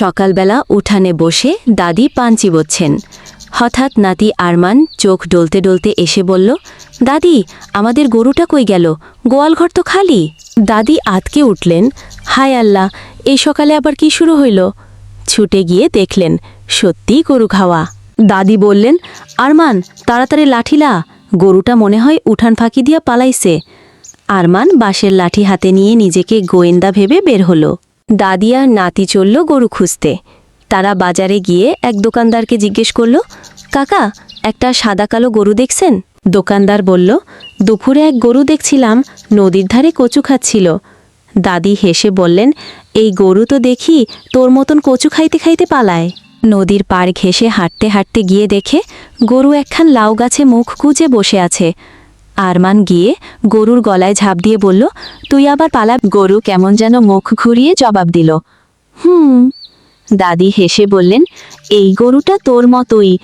সকালবেলা উঠানে বসে দাদি পান চিবোচ্ছেন হঠাৎ নাতি আরমান চোখ ডলতে ডলতে এসে বলল, দাদি, আমাদের গরুটা কই গেল? গোয়ালঘর তো খালি। দাদি আতকে উঠলেন, হায় আল্লাহ এই সকালে আবার কি শুরু হইল? ছুটে গিয়ে দেখলেন সত্যিই গরু খাওয়া। দাদি বললেন, আরমান, তাড়াতাড়ি লাঠিলা গরুটা মনে হয় উঠান ফাঁকি দিয়া পালাইছে। আরমান বাঁশের লাঠি হাতে নিয়ে নিজেকে গোয়েন্দা ভেবে বের হলো। দাদি আর নাতি চলল গরু খুঁজতে। তারা বাজারে গিয়ে এক দোকানদারকে জিজ্ঞেস করল, কাকা, একটা সাদা কালো গরু দেখছেন? দোকানদার বলল, দুপুরে এক গরু দেখছিলাম, নদীর ধারে কচু খাচ্ছিল। দাদি হেসে বললেন, এই গরু তো দেখি তোর মতন কচু খাইতে খাইতে পালায়। নদীর পাড় ঘেঁষে হাঁটতে হাঁটতে গিয়ে দেখে, গরু একখান লাউ গাছে মুখ গুজে বসে আছে। আরমান গিয়ে গরুর গলায় ঝাঁপ দিয়ে বলল, তুই আবার পালা গরু কেমন যেন মুখ ঘুরিয়ে জবাব দিল। হুম, দাদি হেসে বললেন, এই গরুটা তোর মতোই।